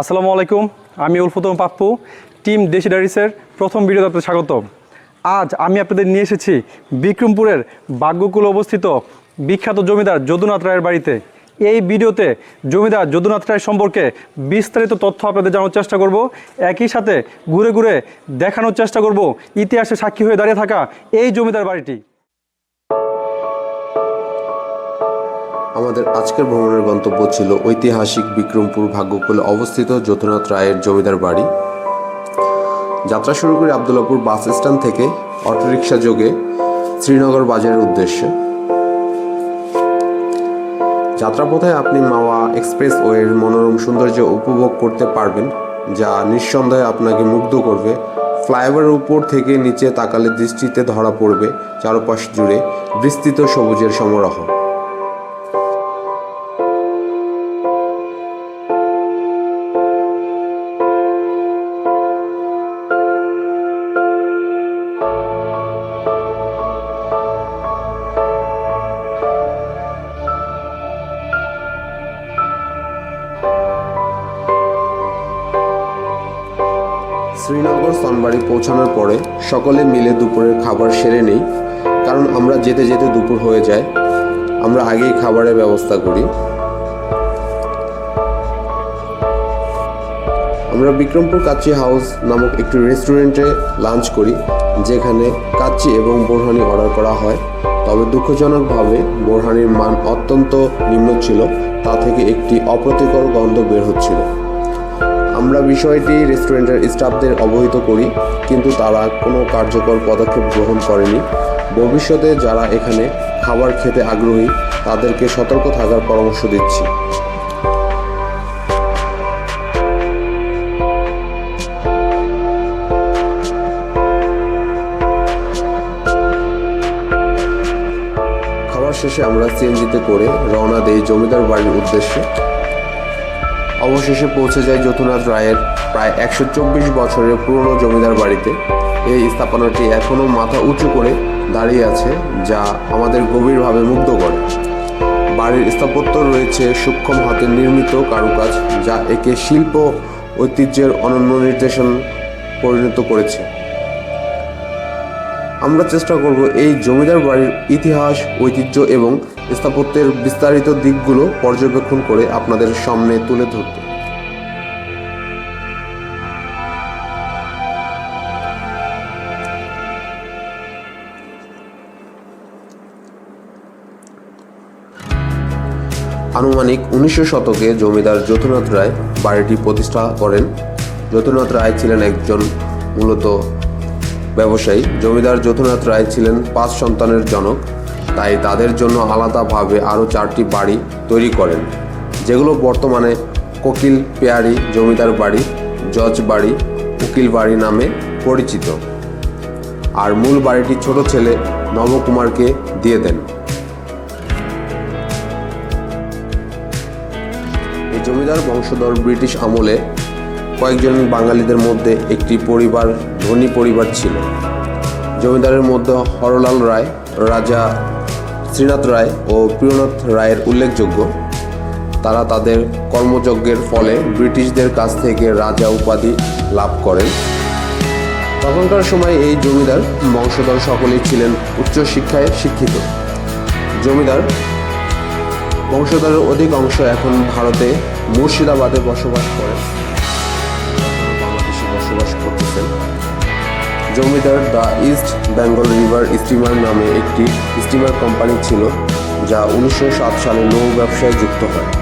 আসসালামু আলাইকুম, আমি উলফুতম পাপ্পু, টিম দেশি ডাইরিসের প্রথম ভিডিওতে আপনাদের স্বাগত আজ আমি আপনাদের নিয়ে এসেছি বিক্রমপুরের বাগ্যকুল অবস্থিত বিখ্যাত জমিদার যদুনাথ রায়ের বাড়িতে। এই ভিডিওতে জমিদার যদুনাথ রায় সম্পর্কে বিস্তারিত তথ্য আপনাদের জানার চেষ্টা করব, একই সাথে ঘুরে ঘুরে দেখানোর চেষ্টা করব, ইতিহাসে সাক্ষী হয়ে দাঁড়িয়ে থাকা এই জমিদার বাড়িটি। আমাদের আজকের ভ্রমণের গন্তব্য ছিল ঐতিহাসিক বিক্রমপুর ভাগ্যকুলে অবস্থিত যতুনাথ রায়ের জমিদার বাড়ি। যাত্রা শুরু করি আবদুল্লাপুর বাস স্ট্যান্ড থেকে অটোরিকশা যোগে শ্রীনগর বাজারের উদ্দেশ্যে। যাত্রাপথে আপনি মাওয়া এক্সপ্রেস ওয়ের মনোরম সৌন্দর্য উপভোগ করতে পারবেন, যা নিঃসন্দেহে আপনাকে মুগ্ধ করবে। ফ্লাইওভারের উপর থেকে নিচে তাকালে দৃষ্টিতে ধরা পড়বে চারপাশ জুড়ে বিস্তৃত সবুজের সমারোহ। সনবাড়ি পৌঁছানোর পরে সকলে মিলে দুপুরের খাবার সেরে নেই, কারণ আমরা যেতে যেতে দুপুর হয়ে যায়। আমরা আগেই খাবারের ব্যবস্থা করি। আমরা বিক্রমপুর কাচ্চি হাউস নামক একটি রেস্টুরেন্টে লাঞ্চ করি, যেখানে কাচ্চি এবং বোরহানি অর্ডার করা হয়। তবে দুঃখজনকভাবে বোরহানির মান অত্যন্ত নিম্ন ছিল, তা থেকে একটি অপ্রতিকর গন্ধ বের হচ্ছিল। আমরা বিষয়টি রেস্টুরেন্টের স্টাফদের অবহিত করি, কিন্তু তারা কোনো কার্যকর পদক্ষেপ গ্রহণ করেনি। ভবিষ্যতে যারা এখানে খাবার খেতে আগ্রহী, তাদেরকে সতর্ক থাকার পরামর্শ দিচ্ছি। খাবার শেষে আমরা সিএনজিতে করে রওনা দেই জমিদার বাড়ির উদ্দেশ্যে। অবশেষে পৌঁছে যায় যতুনাথ রায়ের প্রায় একশো চব্বিশ বছরের পুরনো জমিদার বাড়িতে। এই স্থাপনাটি এখনও মাথা উঁচু করে দাঁড়িয়ে আছে, যা আমাদের গভীরভাবে মুগ্ধ করে। বাড়ির স্থাপত্য রয়েছে সূক্ষ্ম হাতে নির্মিত কারুকাজ, যা একে শিল্প ঐতিহ্যের অনন্য নির্দেশন পরিণত করেছে। আমরা চেষ্টা করব এই জমিদার বাড়ির ইতিহাস, ঐতিহ্য এবং স্থাপত্যের বিস্তারিত দিকগুলো পর্যবেক্ষণ করে আপনাদের সামনে তুলে ধরতে। আনুমানিক উনিশশো শতকে জমিদার যতুনাথ রায় বাড়িটি প্রতিষ্ঠা করেন। যতুনাথ রায় ছিলেন একজন মূলত ব্যবসায়ী। জমিদার যতুনাথ রায় ছিলেন পাঁচ সন্তানের জনক। তাই তাদের জন্য আলাদাভাবে আরও চারটি বাড়ি তৈরি করেন, যেগুলো বর্তমানে কোকিল পেয়ারি জমিদার বাড়ি, জজ বাড়ি, উকিল বাড়ি নামে পরিচিত। আর মূল বাড়িটি ছোট ছেলে নবকুমারকে দিয়ে দেন। এই জমিদার বংশধর ব্রিটিশ আমলে কয়েকজন বাঙালিদের মধ্যে একটি পরিবার, ধনী পরিবার ছিল। জমিদারের মধ্যে হরলাল রায়, রাজা শ্রীনাথ রায় ও প্রিয়নাথ রায়ের উল্লেখযোগ্য। তারা তাদের কর্মযজ্ঞের ফলে ব্রিটিশদের কাছ থেকে রাজা উপাধি লাভ করেন। তখনকার সময় এই জমিদার বংশধর সকলেই ছিলেন উচ্চশিক্ষায় শিক্ষিত। জমিদার বংশধরের অধিক অংশ এখন ভারতে মুর্শিদাবাদে বসবাস করেন। জমিদার the East Bengal river steamer নামে একটি স্টিমার কোম্পানি ছিল, যা উনিশশো সাত সালে নৌ ব্যবসায় যুক্ত হয়।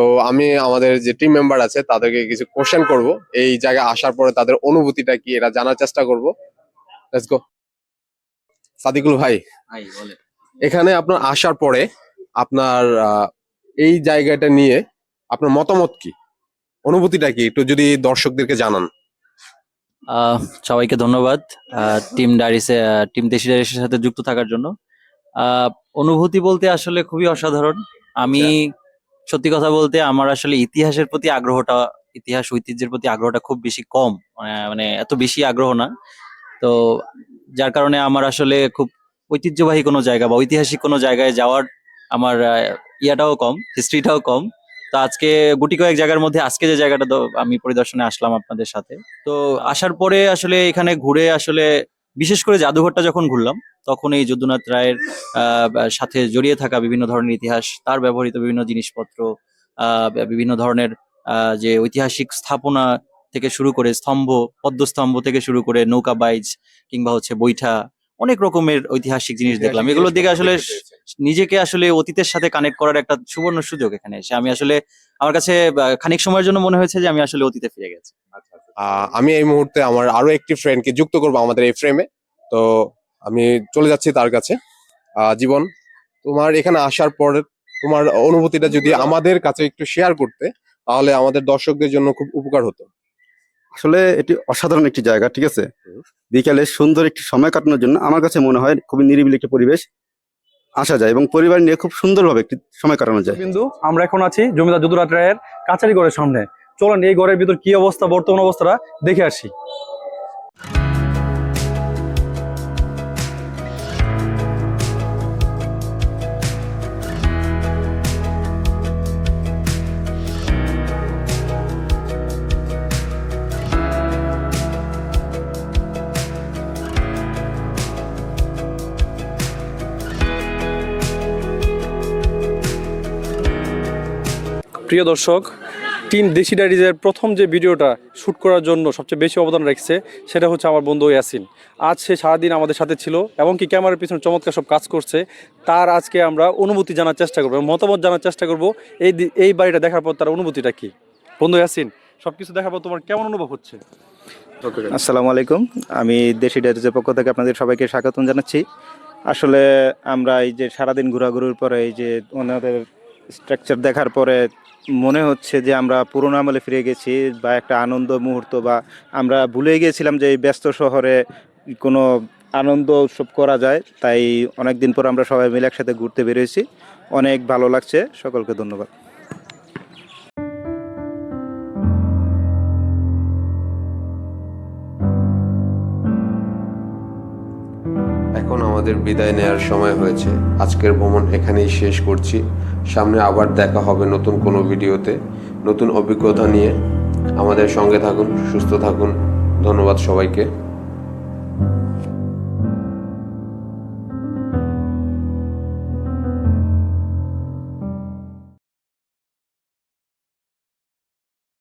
তো আমি আমাদের যে টিম মেম্বার আছে তাদেরকে কিছু কোশ্চেন করব। এই জায়গায় আসার পরে তাদের অনুভূতিটা কি এটা জানার চেষ্টা করব। লেটস গো সাদিকুল ভাই ভাই বলে এখানে আপনার আসার পরে আপনার আহ, এই জায়গাটা নিয়ে আপনার মতামত কি? অনুভূতিটা কি একটু যদি দর্শকদেরকে জানান। আহ, সবাইকে ধন্যবাদ টিম ডাইরিসে টিম দেশি ডাইরিসের সাথে যুক্ত থাকার জন্য। আহ, অনুভূতি বলতে আসলে খুবই অসাধারণ। আমি সত্যি কথা বলতে আমার আসলে ইতিহাসের প্রতি আগ্রহটা ইতিহাস ঐতিহ্যের প্রতি আগ্রহটা খুব বেশি কম। আহ, মানে এত বেশি আগ্রহ না। তো যার কারণে আমার আসলে খুব ঐতিহ্যবাহী কোনো জায়গা বা ঐতিহাসিক কোনো জায়গায় যাওয়ার আমার ইয়াটাও কম হিস্ট্রিটাও কম। তো আজকে গুটি কয়েক জায়গার মধ্যে আজকে যে জায়গাটা আমি পরিদর্শনে আসলাম আপনাদের সাথে। তো আসার পরে আসলে এখানে ঘুরে আসলে বিশেষ করে জাদুঘরটা যখন ঘুরলাম তখন এই যদুনাথ রায়ের আহ, সাথে জড়িয়ে থাকা বিভিন্ন ধরনের ইতিহাস তার ব্যবহৃত বিভিন্ন জিনিসপত্র আহ, বিভিন্ন ধরনের আহ, যে ঐতিহাসিক স্থাপনা থেকে শুরু করে স্তম্ভ পদ্মস্তম্ভ থেকে শুরু করে নৌকা বাইজ কিংবা হচ্ছে বৈঠা অনেক রকমের ঐতিহাসিক জিনিস দেখলাম। এগুলোর দিকে আসলে নিজেকে আসলে অতীতের সাথে কানেক্ট করার একটা সুবর্ণ সুযোগ এখানে এসে। আমি আসলে আমার কাছে খানিক সময়ের জন্য মনে হয়েছে যে আমি আসলে অতীতে ফিরে গেছি। আহ, আমি এই মুহূর্তে আমার আরও একটি ফ্রেন্ডকে যুক্ত করব আমাদের এই ফ্রেমে তো আমি চলে যাচ্ছি তার কাছে। আহ, জীবন তোমার এখানে আসার পর তোমার অনুভূতিটা যদি আমাদের কাছে একটু শেয়ার করতে তাহলে আমাদের দর্শকদের জন্য খুব উপকার হতো। আসলে এটি অসাধারণ একটি জায়গা ঠিক আছে। বিকালে সুন্দর একটি সময় কাটানোর জন্য আমার কাছে মনে হয় খুবই নিরিবিলি একটি পরিবেশ আসা যায় এবং পরিবার নিয়ে খুব সুন্দরভাবে একটি সময় কাটানো যায়। কিন্তু আমরা এখন আছি জমিদার যদুরাত রায়ের কাছারি ঘরের সামনে। চলেন এই ঘরের ভিতর কি অবস্থা বর্তমান অবস্থাটা দেখে আসি। প্রিয় দর্শক টিম দেশি ডায়েরিজের প্রথম যে ভিডিওটা শ্যুট করার জন্য সবচেয়ে বেশি অবদান রেখেছে সেটা হচ্ছে আমার বন্ধু ইয়াসিন। আজ সে সারাদিন আমাদের সাথে ছিল এবং কি ক্যামেরার পিছনে চমৎকার সব কাজ করছে। তার আজকে আমরা অনুভূতি জানার চেষ্টা করব মতামত জানার চেষ্টা করব। এই এই বাড়িটা দেখার পর তার অনুভূতিটা কি? বন্ধু ইয়াসিন সব কিছু দেখার পর তোমার কেমন অনুভব হচ্ছে? আসসালামু আলাইকুম। আমি দেশি ডায়েরিজের পক্ষ থেকে আপনাদের সবাইকে স্বাগতম জানাচ্ছি। আসলে আমরা এই যে সারাদিন ঘোরাঘুরির পরে এই যে ওনাদের স্ট্রাকচার দেখার পরে মনে হচ্ছে যে আমরা পুরোনো আমলে ফিরে গেছি বা একটা আনন্দ মুহূর্ত বা আমরা ভুলে গিয়েছিলাম যে এই ব্যস্ত শহরে কোনো আনন্দ উৎসব করা যায়। তাই অনেক দিন পর আমরা সবাই মিলে একসাথে ঘুরতে বেরিয়েছি অনেক ভালো লাগছে। সকলকে ধন্যবাদ। আমাদের বিদায় নেয়ার সময় হয়েছে। আজকের ভ্রমণ এখানেই শেষ করছি। সামনে আবার দেখা হবে নতুন কোনো ভিডিওতে। নতুন অভিজ্ঞতা নিয়ে আমাদের সঙ্গে থাকুন, সুস্থ থাকুন। ধন্যবাদ সবাইকে।